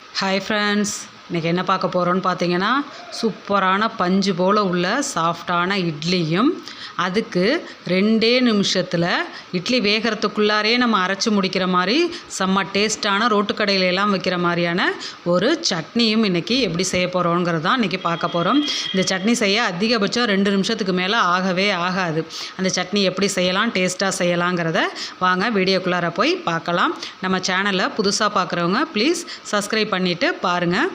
Hi friends இன்றைக்கி என்ன பார்க்க போகிறோன்னு பார்த்தீங்கன்னா சூப்பரான பஞ்சு போல் உள்ள சாஃப்டான இட்லியும் அதுக்கு ரெண்டே நிமிஷத்தில் இட்லி வேகிறதுக்குள்ளாரே நம்ம அரைச்சி முடிக்கிற மாதிரி செம்ம டேஸ்ட்டான ரோட்டு எல்லாம் வைக்கிற மாதிரியான ஒரு சட்னியும் இன்றைக்கி எப்படி செய்ய போகிறோங்கிறது தான் இன்றைக்கி பார்க்க போகிறோம் இந்த சட்னி செய்ய அதிகபட்சம் ரெண்டு நிமிஷத்துக்கு மேலே ஆகவே ஆகாது. அந்த சட்னி எப்படி செய்யலாம் டேஸ்ட்டாக செய்யலாங்கிறத வாங்க வீடியோக்குள்ளார போய் பார்க்கலாம். நம்ம சேனலை புதுசாக பார்க்குறவங்க ப்ளீஸ் சப்ஸ்கிரைப் பண்ணிவிட்டு பாருங்கள்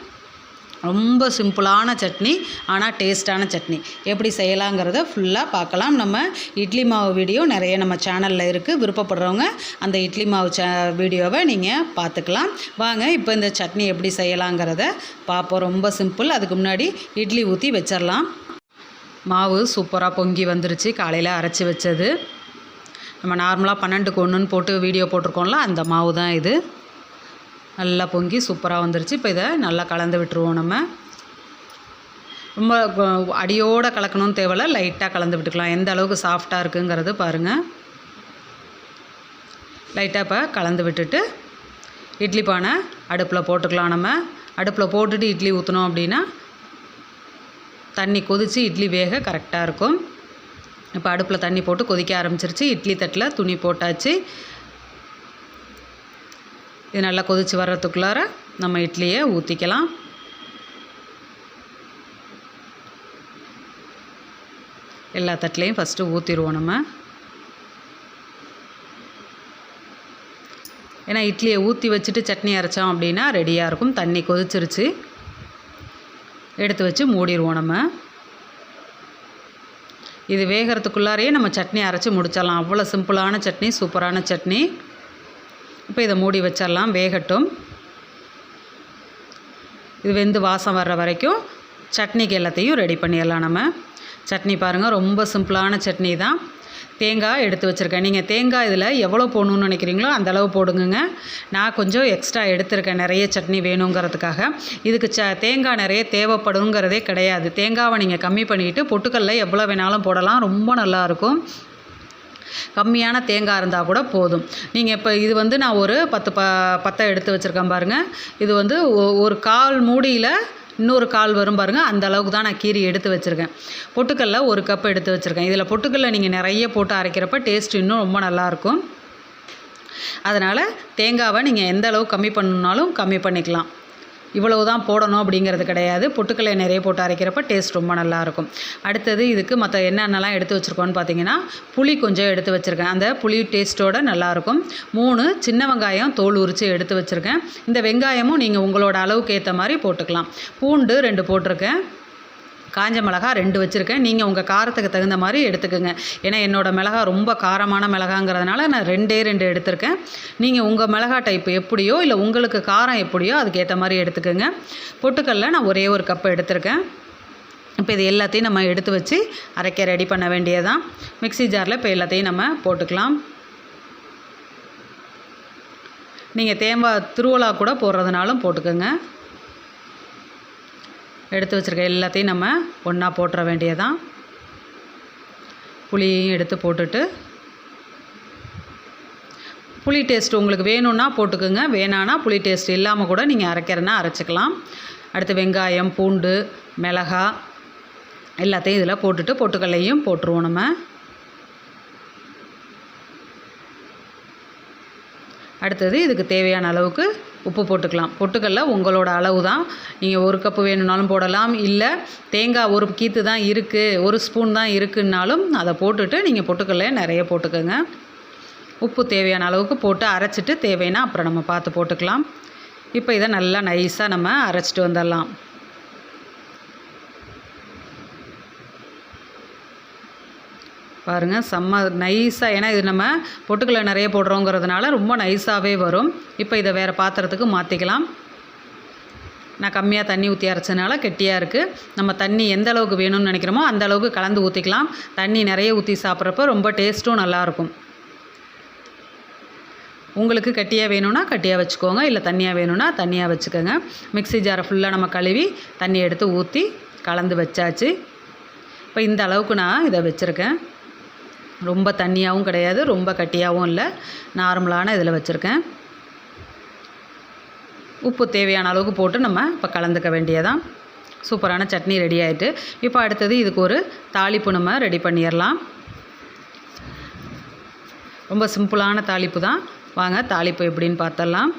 ரொம்ப சிம்பிளான சட்னி ஆனால் டேஸ்ட்டான சட்னி. எப்படி செய்யலாங்கிறத ஃபுல்லாக பார்க்கலாம். நம்ம இட்லி மாவு வீடியோ நிறைய நம்ம சேனலில் இருக்குது விருப்பப்படுறவங்க அந்த இட்லி மாவு ச வீடியோவை நீங்கள் பார்த்துக்கலாம். வாங்க இப்போ இந்த சட்னி எப்படி செய்யலாங்கிறத பார்ப்போம். ரொம்ப சிம்பிள் அதுக்கு முன்னாடி இட்லி ஊற்றி வச்சிடலாம் மாவு சூப்பராக பொங்கி வந்துருச்சு. காலையில் அரைச்சி வச்சது. நம்ம நார்மலாக பன்னெண்டுக்கு ஒன்றுன்னு போட்டு வீடியோ போட்டிருக்கோம்ல அந்த மாவு தான் இது. நல்லா பொங்கி சூப்பராக வந்துருச்சு. இப்போ இதை நல்லா கலந்து விட்டுருவோம் நம்ம. ரொம்ப அடியோடு கலக்கணும்னு தேவையில்ல. லைட்டாக கலந்து விட்டுக்கலாம். எந்த அளவுக்கு சாஃப்டாக இருக்குங்கிறது பாருங்கள் லைட்டாக இப்போ கலந்து விட்டுட்டு இட்லி பானை அடுப்பில் போட்டுக்கலாம் நம்ம. அடுப்பில் போட்டுட்டு இட்லி ஊற்றினோம் அப்படின்னா தண்ணி கொதித்து இட்லி வேக கரெக்டாக இருக்கும். இப்போ அடுப்பில் தண்ணி போட்டு கொதிக்க ஆரம்பிச்சிருச்சு. இட்லி தட்டில் துணி போட்டாச்சு. இது நல்லா கொதித்து வர்றதுக்குள்ளார நம்ம இட்லியை ஊற்றிக்கலாம் எல்லா தட்டிலையும் ஃபஸ்ட்டு ஊற்றிடுவோம் நம்ம. ஏன்னா இட்லியை ஊற்றி வச்சுட்டு சட்னி அரைச்சோம் அப்படின்னா ரெடியாக இருக்கும். தண்ணி கொதிச்சிருச்சு. எடுத்து வச்சு மூடிடுவோம் நம்ம. இது வேகிறதுக்குள்ளாரையே நம்ம சட்னி அரைச்சி முடிச்சிடலாம். அவ்வளோ சிம்பிளான சட்னி சூப்பரான சட்னி. இப்போ இதை மூடி வச்சிடலாம் வேகட்டும். இது வெந்து வாசம் வர்ற வரைக்கும் சட்னிக்கு எல்லாத்தையும் ரெடி பண்ணிடலாம் நம்ம. சட்னி பாருங்கள் ரொம்ப சிம்பிளான சட்னி தான். தேங்காய் எடுத்து வச்சுருக்கேன். நீங்கள் தேங்காய் இதில் எவ்வளோ போடணுன்னு நினைக்கிறீங்களோ அந்தளவு போடுங்க போடுங்கங்க. நான் கொஞ்சம் எக்ஸ்ட்ரா எடுத்திருக்கேன் நிறைய சட்னி வேணுங்கிறதுக்காக. இதுக்கு ச தேங்காய் நிறைய தேவைப்படுங்கிறதே கிடையாது. தேங்காவை நீங்கள் கம்மி பண்ணிக்கிட்டு பொட்டுக்கல்ல எவ்வளோ வேணாலும் போடலாம். ரொம்ப நல்லாயிருக்கும் கம்மியான தேங்காய் இருந்தால் கூட போதும். நீங்கள் இப்போ இது வந்து நான் ஒரு பத்து ப பத்தை எடுத்து வச்சுருக்கேன் பாருங்கள் இது வந்து ஒ- ஒரு கால் மூடியில் இன்னொரு கால் வரும் பாருங்கள் அந்த அளவுக்கு தான் நான் கீரி எடுத்து வச்சுருக்கேன். பொட்டுக்கல்ல ஒரு கப் எடுத்து வச்சுருக்கேன். இதில் பொட்டுக்கல்ல நீங்கள் நிறைய போட்டு அரைக்கிறப்ப டேஸ்ட் இன்னும் ரொம்ப நல்லாயிருக்கும் அதனால் தேங்காவை நீங்கள் எந்த அளவு கம்மி பண்ணணுன்னாலும் கம்மி பண்ணிக்கலாம். இவ்வளவு தான் போடணும் அப்படிங்கிறது கிடையாது. பொட்டுக்கல்லை நிறைய போட்டு அரைக்கிறப்ப டேஸ்ட் ரொம்ப நல்லாயிருக்கும். அடுத்தது இதுக்கு மற்ற என்னென்னலாம் எடுத்து வச்சுருக்கோன்னு பார்த்தீங்கன்னா புளி கொஞ்சம் எடுத்து வச்சுருக்கேன். அந்த புளி டேஸ்ட்டோட நல்லாயிருக்கும். மூணு சின்ன வெங்காயம் தோல் உரித்து எடுத்து வச்சுருக்கேன். இந்த வெங்காயமும் நீங்கள் உங்களோட அளவுக்கு ஏற்ற மாதிரி போட்டுக்கலாம். பூண்டு ரெண்டு போட்டிருக்கேன். காஞ்ச மிளகா ரெண்டு வச்சுருக்கேன். நீங்கள் உங்கள் காரத்துக்கு தகுந்த மாதிரி எடுத்துக்கோங்க. ஏன்னா என்னோடய மிளகா ரொம்ப காரமான மிளகாங்கிறதுனால நான் ரெண்டே ரெண்டு எடுத்திருக்கேன். நீங்கள் உங்கள் மிளகா டைப் எப்படியோ இல்லை உங்களுக்கு காரம் எப்படியோ அதுக்கேற்ற மாதிரி எடுத்துக்கோங்க. பொட்டுக்கல்ல நான் ஒரே ஒரு கப் எடுத்திருக்கேன். இப்போ இது எல்லாத்தையும் நம்ம எடுத்து வச்சு அரைக்க ரெடி பண்ண வேண்டியதான் மிக்ஸி ஜாரில் இப்போ எல்லாத்தையும் நம்ம போட்டுக்கலாம். நீங்கள் தேங்காய் திருவிழா கூட போடுறதுனாலும் போட்டுக்கோங்க. எடுத்து வச்சுருக்க எல்லாத்தையும் நம்ம ஒன்றா போட்டுற வேண்டியதான் புளியையும் எடுத்து போட்டுட்டு புளி டேஸ்ட் உங்களுக்கு வேணும்னா போட்டுக்கோங்க. வேணான்னா புளி டேஸ்ட் இல்லாமல் கூட நீங்கள் அரைக்கிறனா அரைச்சிக்கலாம். அடுத்து வெங்காயம் பூண்டு மிளகா எல்லாத்தையும் இதில் போட்டுட்டு பொட்டுக்கல்லையும் போட்டுருவோம் நம்ம. அடுத்தது இதுக்கு தேவையான அளவுக்கு உப்பு போட்டுக்கலாம். பொட்டுக்கல்ல உங்களோட அளவு தான் நீங்கள் ஒரு கப்பு வேணும்னாலும் போடலாம். இல்லை தேங்காய் ஒரு கீத்து தான் இருக்குது ஒரு ஸ்பூன் தான் இருக்குன்னாலும் அதை போட்டுட்டு நீங்கள் பொட்டுக்கல்ல நிறைய போட்டுக்கோங்க. உப்பு தேவையான அளவுக்கு போட்டு அரைச்சிட்டு தேவைன்னா அப்புறம் நம்ம பார்த்து போட்டுக்கலாம். இப்போ இதை நல்லா நைஸாக நம்ம அரைச்சிட்டு வந்துடலாம். பாருங்கள் செம்ம நைஸாக ஏன்னா இது நம்ம பொட்டுக்களை நிறைய போடுறோங்கிறதுனால ரொம்ப நைஸாகவே வரும். இப்போ இதை வேறு பாத்திரத்துக்கு மாற்றிக்கலாம் நான் கம்மியாக தண்ணி ஊற்றி அரைச்சதுனால கெட்டியாக இருக்குது நம்ம தண்ணி எந்த அளவுக்கு வேணும்னு நினைக்கிறோமோ அந்த அளவுக்கு கலந்து ஊற்றிக்கலாம் தண்ணி நிறைய ஊற்றி சாப்பிட்றப்ப ரொம்ப டேஸ்ட்டும் நல்லாயிருக்கும் உங்களுக்கு கட்டியாக வேணும்னா கட்டியாக வச்சுக்கோங்க இல்லை தண்ணியாக வேணும்னா தண்ணியாக வச்சுக்கோங்க. மிக்ஸி ஜாரை ஃபுல்லாக நம்ம கழுவி தண்ணி எடுத்து ஊற்றி கலந்து வச்சாச்சு. இப்போ இந்த அளவுக்கு நான் இதை வச்சுருக்கேன். ரொம்ப தண்ணியாகவும் கிடையாது ரொம்ப கட்டியாகவும் இல்லை. நார்மலான இதில் வச்சுருக்கேன். உப்பு தேவையான அளவுக்கு போட்டு நம்ம இப்போ கலந்துக்க வேண்டியதான் சூப்பரான சட்னி ரெடி ஆகிட்டு இப்போ அடுத்தது இதுக்கு ஒரு தாளிப்பு நம்ம ரெடி பண்ணிடலாம். ரொம்ப சிம்பிளான தாளிப்பு தான். வாங்க தாளிப்பு எப்படின்னு பார்த்தலாம்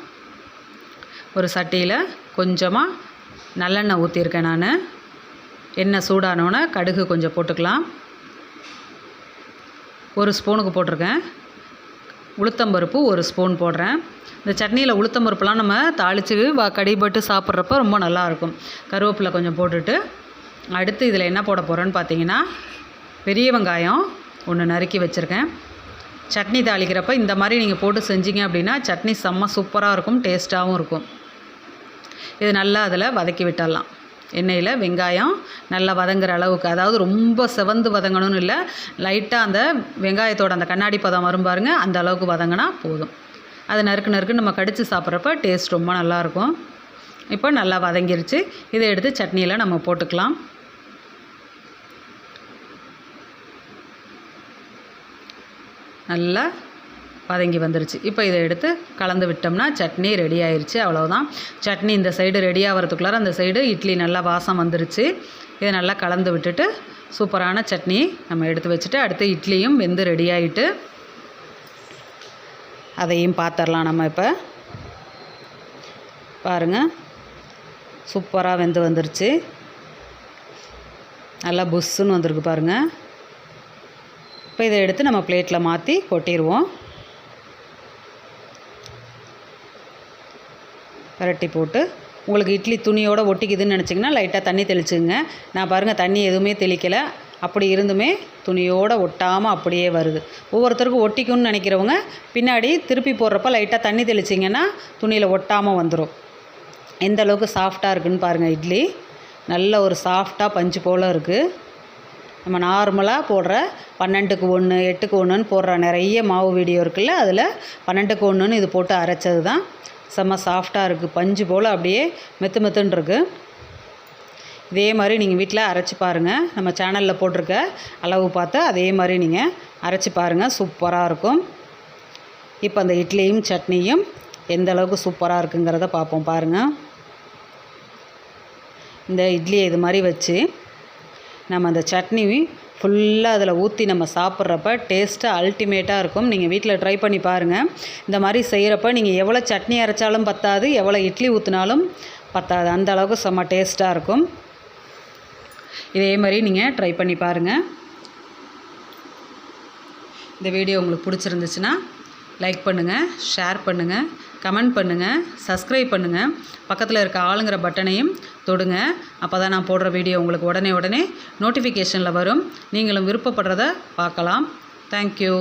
ஒரு சட்டியில் கொஞ்சமாக நல்லெண்ணெய் ஊற்றிருக்கேன் நான். எண்ணெய் சூடானோன்னே கடுகு கொஞ்சம் போட்டுக்கலாம். ஒரு ஸ்பூனுக்கு போட்டிருக்கேன். உளுத்தம்பருப்பு ஒரு ஸ்பூன் போடுறேன். இந்த சட்னியில் உளுத்தம்பருப்புலாம் நம்ம தாளித்து வ கடிபட்டு சாப்பிட்றப்ப ரொம்ப நல்லாயிருக்கும் கருவேப்பிலை கொஞ்சம் போட்டுட்டு அடுத்து இதில் என்ன போட போகிறேன்னு பார்த்தீங்கன்னா பெரிய வெங்காயம் ஒன்று நறுக்கி வச்சுருக்கேன். சட்னி தாளிக்கிறப்ப இந்த மாதிரி நீங்கள் போட்டு செஞ்சீங்க அப்படின்னா சட்னி செம்ம சூப்பராக இருக்கும் டேஸ்ட்டாகவும் இருக்கும். இது நல்லா அதில் வதக்கி விட்டுடலாம். எண்ணெயில் வெங்காயம் நல்லா வதங்குற அளவுக்கு. அதாவது ரொம்ப செவந்து வதங்கணும்னு இல்லை லைட்டாக அந்த வெங்காயத்தோட அந்த கண்ணாடி பதம் வரும் பாருங்க அந்த அளவுக்கு வதங்கினா போதும். அது நறுக்கு நறுக்கு நம்ம கடித்து சாப்பிட்றப்ப டேஸ்ட் ரொம்ப நல்லாயிருக்கும் இப்போ நல்லா வதங்கிருச்சு. இதை எடுத்து சட்னியில் நம்ம போட்டுக்கலாம். நல்லா வதங்கி வந்துருச்சு. இப்போ இதை எடுத்து கலந்து விட்டோம்னா சட்னி ரெடி ஆயிடுச்சு அவ்வளோதான் சட்னி இந்த சைடு ரெடி ஆகிறதுக்குள்ளார அந்த சைடு இட்லி நல்லா வாசம் வந்துருச்சு. இதை நல்லா கலந்து விட்டுட்டு சூப்பரான சட்னி நம்ம எடுத்து வச்சுட்டு அடுத்து இட்லியும் வெந்து ரெடி ஆகிட்டு அதையும் பார்த்துடலாம் நம்ம இப்போ. பாருங்கள் சூப்பராக வெந்து வந்துருச்சு. நல்லா புஷ்ஷுன்னு வந்திருக்கு பாருங்கள் இப்போ இதை எடுத்து நம்ம பிளேட்டில் மாற்றி கொட்டிடுவோம் விரட்டி போட்டு உங்களுக்கு இட்லி துணியோடு ஒட்டிக்குதுன்னு நினச்சிங்கன்னா லைட்டாக தண்ணி தெளிச்சுங்க நான் பாருங்கள் தண்ணி எதுவுமே தெளிக்கலை. அப்படி இருந்துமே துணியோடு ஒட்டாமல் அப்படியே வருது. ஒவ்வொருத்தருக்கும் ஒட்டிக்கும்னு நினைக்கிறவங்க பின்னாடி திருப்பி போடுறப்ப லைட்டாக தண்ணி தெளிச்சிங்கன்னா துணியில் ஒட்டாமல் வந்துடும் எந்த அளவுக்கு சாஃப்டாக இருக்குன்னு பாருங்கள் இட்லி. நல்ல ஒரு சாஃப்டாக பஞ்சு போல் இருக்குது நம்ம நார்மலாக போடுற பன்னெண்டுக்கு ஒன்று எட்டுக்கு ஒன்றுன்னு போடுற நிறைய மாவு வீடியோ இருக்குல்ல அதில் பன்னெண்டுக்கு ஒன்றுன்னு இது போட்டு அரைச்சது தான் செம்ம சாஃப்டாக இருக்குது பஞ்சு போல் அப்படியே மெத்து மெத்துன்னு இருக்குது இதே மாதிரி நீங்கள் வீட்டில் அரைச்சி பாருங்கள் நம்ம சேனலில் போட்டிருக்க அளவு பார்த்து அதே மாதிரி நீங்கள் அரைச்சி பாருங்கள் சூப்பராக இருக்கும். இப்போ அந்த இட்லியும் சட்னியும் எந்த அளவுக்கு சூப்பராக இருக்குங்கிறத பார்ப்போம். பாருங்கள் இந்த இட்லியை இது மாதிரி வச்சு நம்ம அந்த சட்னி ஃபுல்லாக அதில் ஊற்றி நம்ம சாப்பிட்றப்ப டேஸ்ட்டு அல்டிமேட்டாக இருக்கும். நீங்கள் வீட்டில் ட்ரை பண்ணி பாருங்கள் இந்த மாதிரி செய்கிறப்ப நீங்கள் எவ்வளோ சட்னி அரைச்சாலும் பத்தாது எவ்வளோ இட்லி ஊற்றினாலும் பத்தாது. அந்த அளவுக்கு செம்ம டேஸ்ட்டாக இருக்கும். இதே மாதிரி நீங்கள் ட்ரை பண்ணி பாருங்கள் இந்த வீடியோ உங்களுக்கு பிடிச்சிருந்துச்சுன்னா லைக் பண்ணுங்கள் ஷேர் பண்ணுங்கள் கமெண்ட் பண்ணுங்கள் சப்ஸ்கிரைப் பண்ணுங்கள் பக்கத்தில் இருக்க ஆளுங்கிற பட்டனையும் தொடுங்க. அப்போ தான் நான் போடுற வீடியோ உங்களுக்கு உடனே உடனே நோட்டிஃபிகேஷனில் வரும். நீங்களும் விருப்பப்படுறத பார்க்கலாம். தேங்க்யூ